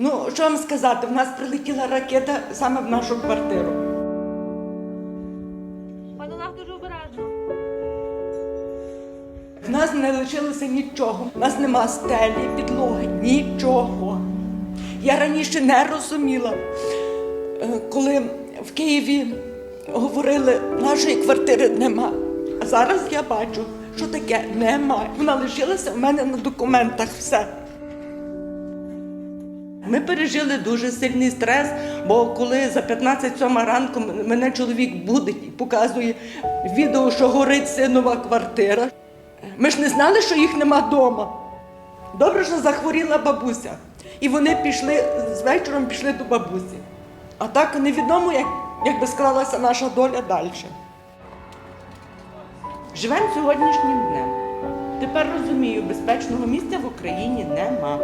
Ну, що вам сказати, в нас прилетіла ракета саме в нашу квартиру. Пан Олег дуже обережно. В нас не лишилося нічого. У нас нема стелі, підлоги, нічого. Я раніше не розуміла, е, коли в Києві говорили, нашої квартири нема. А зараз я бачу, що таке немає. Вона лишилася в мене на документах все. Ми пережили дуже сильний стрес, бо коли за 15 сьома ранку мене чоловік будить і показує відео, що горить синова квартира. Ми ж не знали, що їх нема вдома. Добре, що захворіла бабуся. І вони пішли з вечором пішли до бабусі. А так невідомо, як, як би склалася наша доля далі. Живемо сьогоднішнім днем. Тепер розумію, безпечного місця в Україні нема.